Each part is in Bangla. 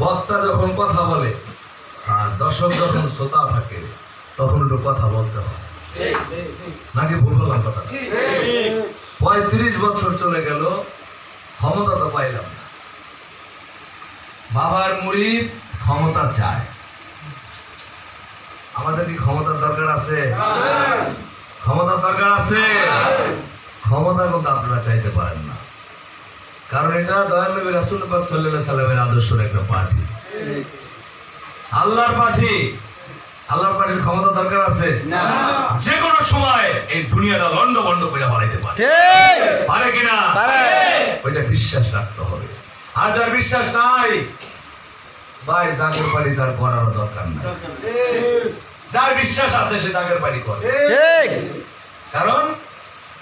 বক্তা যখন কথা বলে, আর দর্শক যখন শ্রোতা থাকে, তখন একটু কথা বলতে হয়। নাকি ভুল বললাম কথা পঁয়ত্রিশ বছর চলে গেল, ক্ষমতা তো পাইলাম না। বাবার মুড়ি ক্ষমতা চায় আমাদের কি ক্ষমতার দরকার আছে? ক্ষমতার দরকার আছে। ক্ষমতা কিন্তু আপনারা চাইতে পারেন না। কারণ এটা দয়াল নবী রাসুল পাক সাল্লাল্লাহু সাল্লামের আদর্শের একটা পার্টি আল্লাহর পার্টি আল্লাহর পার্টির ক্ষমতা দরকার আছে? যে কোনো সময় এই দুনিয়াটা লন্ড বন্ড করে বাড়াইতে পারে। পারে কিনা ওইটা বিশ্বাস রাখতে হবে। আর যার বিশ্বাস নাই। ভাই জাগের বাড়ি তার করার দরকার নাই। যার বিশ্বাস আছে সে জাগের বাড়ি করে। কারণ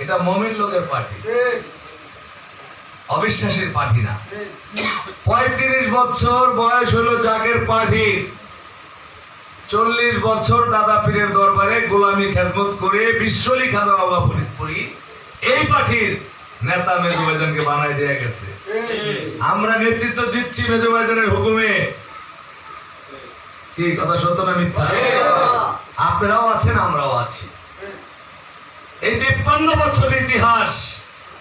এটা মমিন লোকের পার্টি অবিশ্বাসীর না। পঁয়ত্রিশ বছর বয়স হলো জাগের পার্টির চল্লিশ বছর দাদা পীরের দরবারে গোলামি খেজমত করে বিশ্বলি খাজা বাবা ফরিদপুরি এই পার্টির নেতা মেজু ভাইজানকে বানাই দেয়া গেছে। আমরা নেতৃত্ব দিচ্ছি মেজু ভাইজানের হুকুমে। কি, কথা সত্য না মিথ্যা? আপনারাও আছেন, আমরাও আছি। এই তিপ্পান্ন বছর ইতিহাস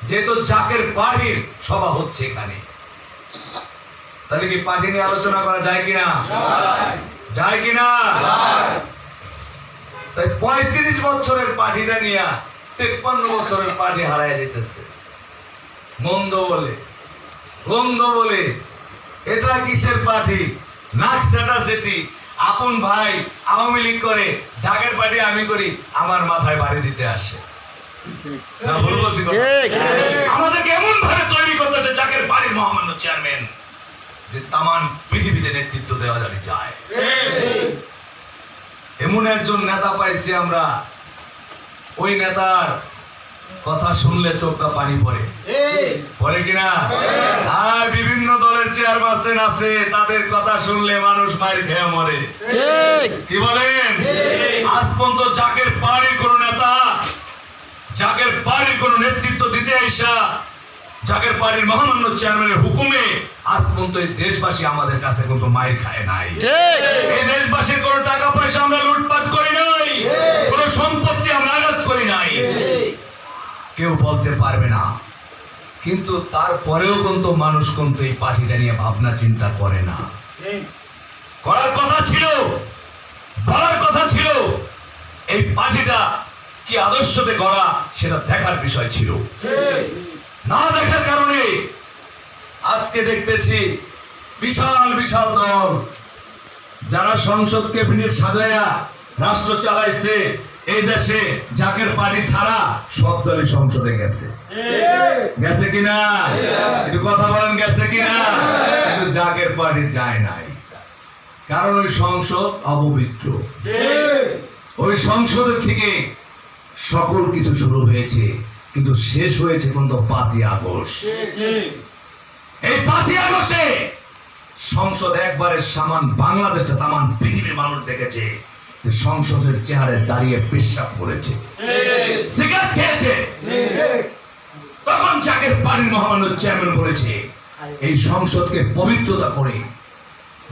যেহেতু জাকের পার্টির সভা হচ্ছে এখানে। তাহলে কি পার্টি নিয়ে আলোচনা করা যায় কিনা? যায়। কিনা? তাই পঁয়ত্রিশ বছরের পার্টিটা নিয়ে তিপ্পান্ন বছরের পার্টি হারায় যেতেছে মন্দ বলে গন্ধ বলে এটা কিসের পাঠি? নাক সেটা সেটি। আপন ভাই আওয়ামী লীগ করে জাগের পার্টি আমি করি আমার মাথায় বাড়ি দিতে আসে। আমাদেরকে এমন ভাবে তৈরি করতেছে জাগের বাড়ির মহামান্য চেয়ারম্যান? যে তামান পৃথিবীতে নেতৃত্ব দেওয়া যাবে যায়। এমন একজন নেতা পাইছি আমরা। ওই নেতার কথা শুনলে চোখটা পানি পড়ে। পরে কিনা? আর বিভিন্ন দলের চেয়ারপারসন আছে তাদের কথা শুনলে মানুষ মায়ের খেয়ে মরে। কি বলেন? আজ পর্যন্ত চাকের পাড়ির কোন নেতা জাকের পাড়ির কোন নেতৃত্ব দিতে আইসা জাকের পাড়ির মহামান্য চেয়ারম্যানের হুকুমে আজ পর্যন্ত এই দেশবাসী আমাদের কাছে কিন্তু মায়ের খায় নাই। এই দেশবাসীর কোন টাকা পয়সা আমরা লুটপাট করি নাই কোন সম্পত্তি আমরা আঘাত করি নাই। কেউ বলতে পারবে না কিন্তু তারপরেও কিন্তু মানুষ কিন্তু এই পার্টিটা নিয়ে ভাবনা চিন্তা করে না। করার কথা ছিল বলার কথা ছিল এই পার্টিটা কি আদর্শতে গড়া সেটা দেখার বিষয় ছিল। না দেখার কারণে আজকে দেখতেছি বিশাল বিশাল দল। যারা সংসদকে ভিড় সাজায়া রাষ্ট্র চালাইছে, এই দেশে জাকের পার্টি ছাড়া সব দলই সংসদে গেছে। গেছে কিনা একটু কথা বলেন, গেছে কিনা কিন্তু জাকের পার্টি যায় নাই। কারণ ওই সংসদ অপবিত্র। ওই সংসদের থেকে সকল কিছু শুরু হয়েছে কিন্তু শেষ হয়েছে কিন্তু পাঁচই আগস্ট। এই পাঁচই আগস্টে সংসদ একবারে সামান বাংলাদেশটা তামান পৃথিবীর মানুষ দেখেছে যে সংসদের চেহারে দাঁড়িয়ে পেশাব করেছে। সিগারেট খেয়েছে। তখন জাকের পাড়ির মহামান্য চেয়ারম্যান বলেছে এই সংসদকে পবিত্রতা করে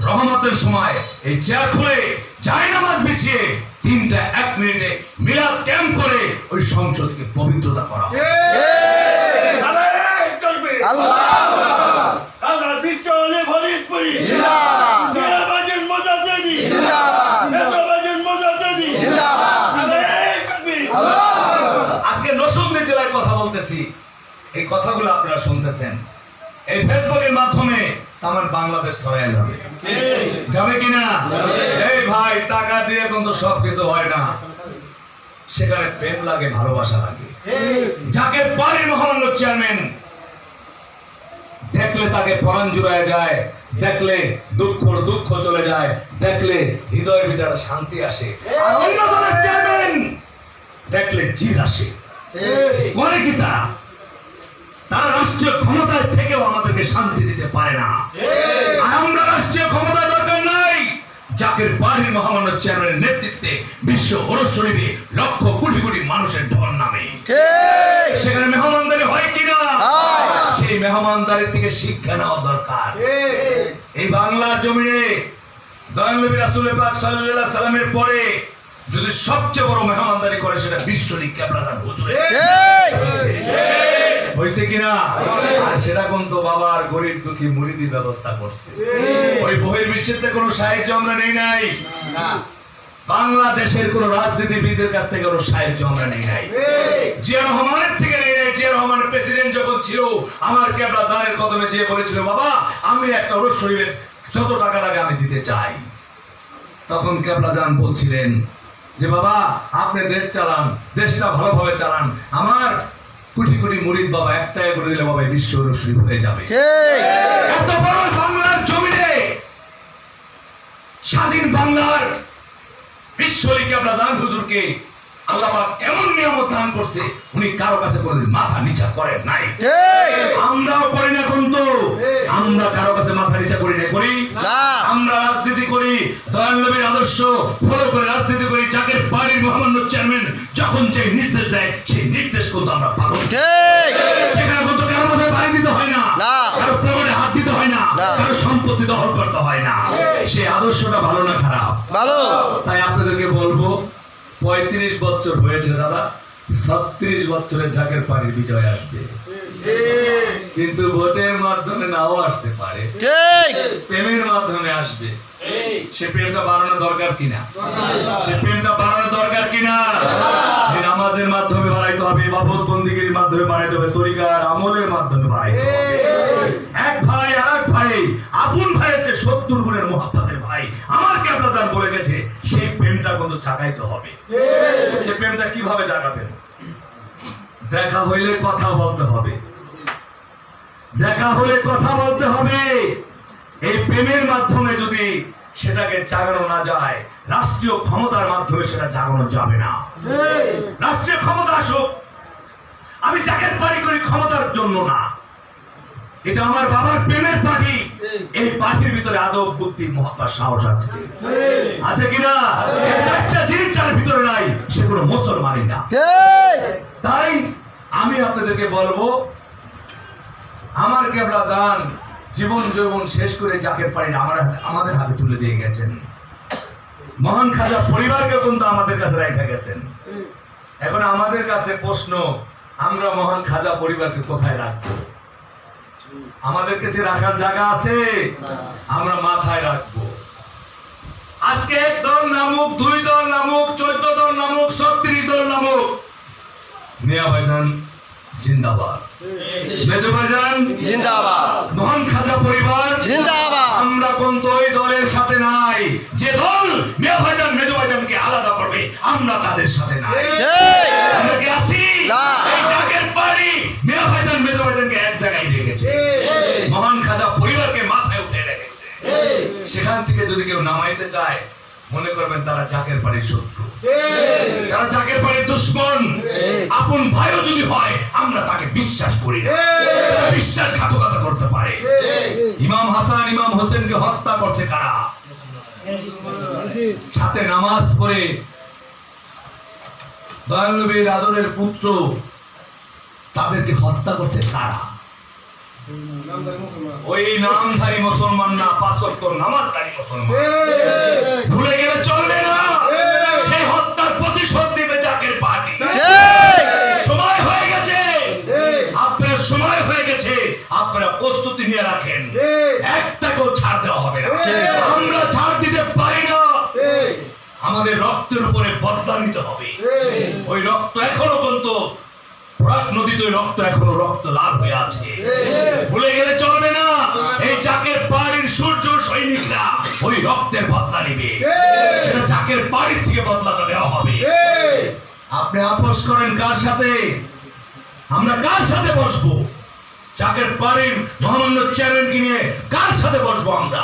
রহমতের সময় এই চেয়ার খুলে যায় নামাজ বিছিয়ে তিনটা এক মিনিটে মিলাদ ক্যাম্প করে ওই সংসদকে পবিত্রতা করা আজকে নসুন্দি জেলায় কথা বলতেছি। এই কথাগুলো আপনারা শুনতেছেন। এই ফেসবুকের মাধ্যমে আমার বাংলাদেশ ছড়ায় যাবে। যাবে কিনা? এই ভাই টাকা দিয়ে কিন্তু সবকিছু হয় না। সেখানে প্রেম লাগে ভালোবাসা লাগে। যাকে মহামান্য চেয়ারম্যান দেখলে তাকে পরাণ জুড়ায় যায় দেখলে দুঃখ দুঃখ চলে যায় দেখলে হৃদয়ের ভিতরে শান্তি আসে। আর অন্য চেয়ারম্যান দেখলে জিদ আসে। করে কি তারা? তারা রাষ্ট্রীয় ক্ষমতায় থেকেও আমাদেরকে শান্তি দিতে পারে না। আর আমরা রাষ্ট্রীয় ক্ষমতা দরকার নাই। জাকের বাড়ির মহামান্য চেয়ারম্যানের নেতৃত্বে বিশ্ব অনুষ্ঠানে লক্ষ কোটি কোটি মানুষের ঢল নামে। সেখানে মেহমানদারি হয় কিনা। সেই মেহমানদারি থেকে শিক্ষা নেওয়া দরকার। এই বাংলার জমিনে দয়াল নবী রাসূল পাক সাল্লাল্লাহু সাল্লামের পরে যদি সবচেয়ে বড় মেহমানদারি করে সেটা বিশ্বলিক ক্যাবলাজান হুজুরে। হয়েছে কিনা? আর সেটা কোন তো বাবার গরিব দুঃখী মুরিদি ব্যবস্থা করছে। ওই বহির্বিশ্বেতে কোনো সাহায্য আমরা নেই নাই। বাংলাদেশের কোন রাজনীতিবিদের কাছ থেকে কোনো সাহায্য আমরা নেই নাই। জিয়া রহমানের থেকে নেই নাই। জিয়া রহমানের প্রেসিডেন্ট যখন ছিল আমার ক্যাবলা জানের কদমে যে বলেছিল বাবা আমি একটা ওরস শরীরের যত টাকা লাগে আমি দিতে চাই। তখন ক্যাবলা জান বলছিলেন যে বাবা আপনি দেশ চালান দেশটা ভালোভাবে চালান। আমার কোটি কোটি মুরিদ বাবা একটাই করে দিলে বাবা বিশ্ব রশ্মি হয়ে যাবে। এত বড় বাংলার জমিনে স্বাধীন বাংলার বিশ্বলিকে আমরা জান হুজুরকে। আল্লাহ এমন নিয়ামত দান করছে উনি কারও কাছে কোনোদিন মাথা নিচা করেন নাই। আমরাও করি না কিন্তু। আমরা কারও কাছে মাথা নিচা করি না করি? আমরা রাজনীতি করি দয়াল নবীর আদর্শ ফলো করে রাজনীতি করি যাকে বাড়ির মহামান্য চেয়ারম্যান যখন যে নির্দেশ দেয় সেই নির্দেশ কিন্তু আমরা পালন সেখানে কিন্তু কারও মাথায় বাড়ি দিতে হয় না। কারও প্রগটে হাত দিতে হয় না না। কারও সম্পত্তি দখল করতে হয় না। সেই আদর্শটা ভালো না খারাপ? ভালো। তাই আপনাদেরকে বলব পঁয়ত্রিশ বছর হয়েছে দাদা ছত্রিশ বছরের ঝাঁকের পানির বিজয় আসবে। কিন্তু ভোটের মাধ্যমে নাও আসতে পারে। প্রেমের মাধ্যমে আসবে। সে প্রেমটা বাড়ানো দরকার কিনা? সে প্রেমটা বাড়ানো দরকার কিনা? নামাজের মাধ্যমে বাড়াইতে হবে বাবদ বন্দিগির মাধ্যমে বাড়াইতে হবে তরিকার আমলের মাধ্যমে বাড়াইতে হবে। এক ভাই আর এক ভাই আপন ভাই হচ্ছে সত্তর বলে গেছে সেই প্রেমটা কিন্তু জাগাইতে হবে। সে প্রেমটা কীভাবে জাগাবেন? দেখা হইলে কথা বলতে হবে। দেখা হলে কথা বলতে হবে। এই প্রেমের মাধ্যমে যদি সেটাকে জাগানো না যায় রাষ্ট্রীয় ক্ষমতার মাধ্যমে সেটা জাগানো যাবে না। রাষ্ট্রীয় ক্ষমতা আসুক। আমি যাকে পারি করি ক্ষমতার জন্য না। এটা আমার বাবার প্রেমের পার্টি এই পার্টির ভিতরে আদব বুদ্ধি মহাত্মার সাহস আছে আছে কিনা? চারটা জিনিস যার ভিতরে নাই সেগুলো মুসলমানই না। তাই আমি আপনাদেরকে বলব আমার কেবলা যান জীবন যৌবন শেষ করে যাকে পারেন আমার আমাদের হাতে তুলে দিয়ে গেছেন। মহান খাজা পরিবারকে কিন্তু আমাদের কাছে রেখে গেছেন। এখন আমাদের কাছে প্রশ্ন আমরা মহান খাজা পরিবারকে কোথায় রাখব? আমাদের কাছে রাখার জায়গা আছে আমরা মাথায় রাখব। আজকে এক দল নামুক দুই দল নামুক চোদ্দ দল নামুক ছত্রিশ দল নামুক। মিয়া ভাইজান জিন্দাবাদ। মেজো ভাইজান জিন্দাবাদ। মহান খাজা পরিবার জিন্দাবাদ। আমরা কোন ওই দলের সাথে নাই। যে দল মিয়া ভাইজান মেজো ভাইজানকে আলাদা করবে আমরা তাদের সাথে নাই। আমরা কি আছি না। এই জাগের সেখান থেকে যদি কেউ নামাইতে চায়, মনে করবেন তারা জাকের বাড়ির শত্রু। যারা জাকের বাড়ির দুশ্মন, আপন ভাইও যদি হয়, আমরা তাকে বিশ্বাস করি না। তারা বিশ্বাসঘাতকতা করতে পারে। ইমাম হাসান, ইমাম হোসেনকে হত্যা করছে কারা? সাথে নামাজ পড়ে দয়াল নবীর আদরের পুত্র তাদেরকে হত্যা করছে কারা? ওই নামধারী মুসলমান না পাঁচ নামাজধারী মুসলমান। ভুলে গেলে চলবে না। সেই হত্যার প্রতিশোধ দিবে জাকের পার্টি। সময় হয়ে গেছে। আপনার সময় হয়ে গেছে। আপনারা প্রস্তুতি নিয়ে রাখেন। একটাকেও ছাড় দেওয়া হবে না। আমরা ছাড় দিতে পারি না। আমাদের রক্তের উপরে বদলা নিতে হবে। ওই রক্ত এখনও কিন্তু আপনি আপোষ করেন কার সাথে? আমরা কার সাথে বসবো? চাকের বাড়ির মহামান্য চেয়ারম্যানকে নিয়ে কার সাথে বসবো আমরা?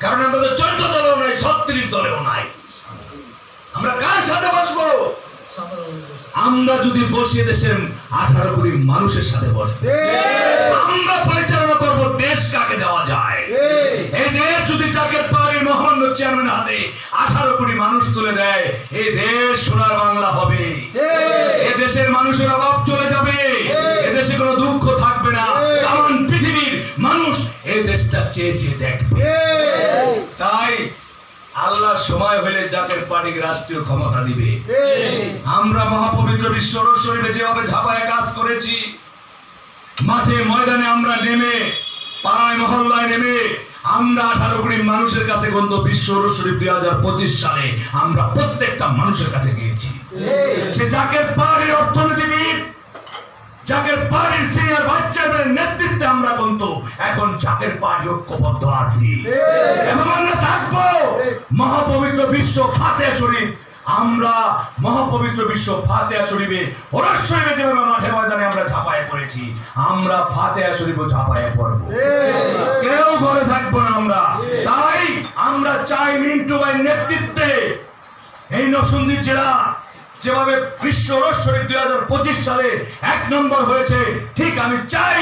কারণ আমাদের চোদ্দ দলেও নাই, ছত্রিশ দলেও নাই। আমরা কার সাথে বসবো? আমরা যদি বসে দেশের আঠারো কোটি মানুষের সাথে বসবো, আমরা পরিচালনা করব দেশ কাকে দেওয়া যায়? এই দেশ যদি চাকের পাহাড়ির মহামান্য চেয়ারম্যান হাতে আঠারো কোটি মানুষ তুলে দেয়, এই দেশ সোনার বাংলা হবে। এ দেশের মানুষের অভাব চলে যাবে। এ দেশে কোনো দুঃখ থাকবে না। এমন পৃথিবীর মানুষ এই দেশটা চেয়ে চেয়ে দেখবে। তাই আল্লাহ সময় হলে জাকের পার্টি রাষ্ট্রীয় ক্ষমতা দিবে। আমরা মহাপবিত্র বিশ্ব শরীরে যেভাবে ঝাপায় কাজ করেছি মাঠে ময়দানে আমরা নেমে পাড়ায় মহল্লায় নেমে আমরা আঠারো কোটি মানুষের কাছে গন্ধ বিশ্ব শরীফ দুই হাজার পঁচিশ সালে আমরা প্রত্যেকটা মানুষের কাছে গিয়েছি। সে জাকের পাহাড়ের অর্থনীতিবিদ জাকের পাহাড়ের সিনিয়র বাচ্চাদের নেতৃত্বে আমরা কিন্তু এখন জাকের পাহাড়ি ঐক্যবদ্ধ আছি। এবং আমরা থাকব মহাপবিত্র বিশ্ব ফাতেহা শরীফ। আমরা মহাপবিত্র বিশ্ব ফাতেহা শরীফে ওরস শরীফে যেভাবে মাঠে ময়দানে আমরা ঝাঁপায় পড়েছি আমরা ফাতেহা শরীফও ঝাঁপায় পড়ব। কেউ ঘরে থাকব না আমরা। তাই আমরা চাই মিন্টু ভাই নেতৃত্বে। এই নরসিংদী জেলা যেভাবে বিশ্ব রস শরীফ দুই হাজার পঁচিশ সালে এক নম্বর হয়েছে ঠিক আমি চাই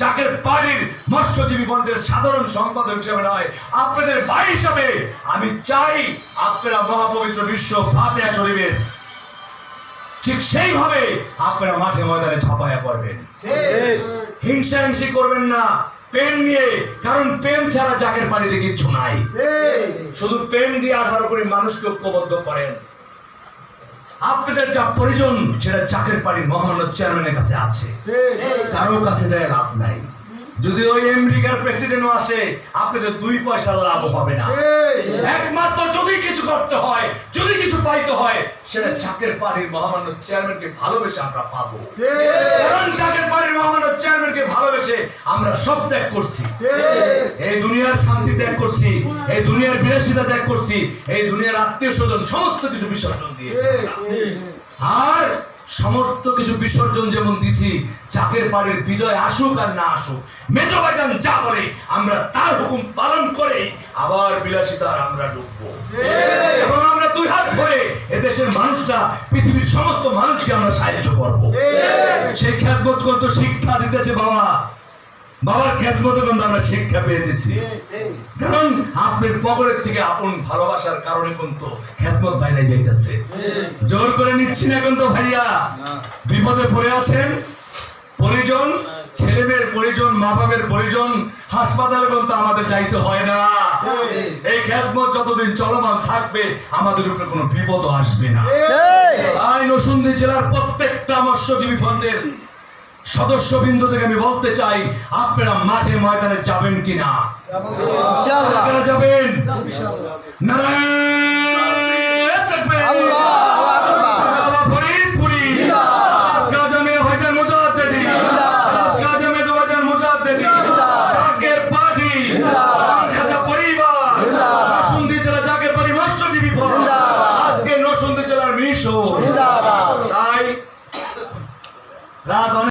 চাকের বাড়ির মৎস্যজীবী বন্ধের সাধারণ সম্পাদক হিসেবে নয় আপনাদের ভাই হিসাবে আমি চাই আপনারা মহাপবিত্র বিশ্ব ফাতেহা শরীফের ঠিক সেইভাবে আপনারা মাঠে ময়দানে ছাপায়া পড়বেন। হিংসা হিংসি করবেন না প্রেম নিয়ে কারণ প্রেম ছাড়া জাকের পানিতে কিচ্ছু নাই। শুধু প্রেম দিয়ে আধার করে মানুষকে ঐক্যবদ্ধ করেন। আপনাদের যা প্রয়োজন সেটা চাকের পাড়ি মহামান্য চেয়ারম্যানের কাছে আছে। কারও কাছে যায় লাভ নাই। যদি ওই আমেরিকার প্রেসিডেন্টও আসে আপনাদের দুই পয়সার লাভও পাবে না। একমাত্র যদি কিছু করতে হয় যদি কিছু পাইতে হয় সেটা চাকের পাড়ির মহামান্য চেয়ারম্যানকে ভালোবেসে আমরা পাবো। কারণ চাকের পাড়ির মহামান্য চেয়ারম্যানকে ভালোবেসে আমরা সব ত্যাগ করছি। এই। দুনিয়ার শান্তি ত্যাগ করছি এই দুনিয়ার বিলাসিতা ত্যাগ করছি এই দুনিয়ার আত্মীয় স্বজন সমস্ত কিছু বিসর্জন দিয়েছি আর সমস্ত কিছু বিসর্জন যেমন দিছি চাকের পাড়ের বিজয় আসুক আর না আসুক। মেজো বাজান যা বলে আমরা তার হুকুম পালন করে আবার বিলাসিতার আমরা ডুববো। এবং আমরা দুই হাত ধরে এদেশের মানুষটা পৃথিবীর সমস্ত মানুষকে আমরা সাহায্য করব। সেই কত শিক্ষা দিতেছে বাবা। বাবার খ্যাসমত কিন্তু আমরা শিক্ষা পেয়ে দিচ্ছি কারণ আপনার পকেটের থেকে আপন ভালোবাসার কারণে কিন্তু খ্যাসমত বাইরে যাইতেছে। জোর নিচ্ছি না কিন্তু ভাইয়া। বিপদে পড়ে আছেন। পরিজন ছেলে মেয়ের পরিজন মা বাবার পরিজন হাসপাতালে কিন্তু আমাদের যাইতে হয় না। এই খ্যাসমত যতদিন চলমান থাকবে আমাদের উপরে কোনো বিপদও আসবে না। তাই নসুন্দি জেলার প্রত্যেকটা মৎস্যজীবী ফন্ডের সদস্যবৃন্দ থেকে আমি বলতে চাই আপনারা মাঠে ময়দানে যাবেন কিনা? ইনশাআল্লাহ যাবেন? নারায়ণ!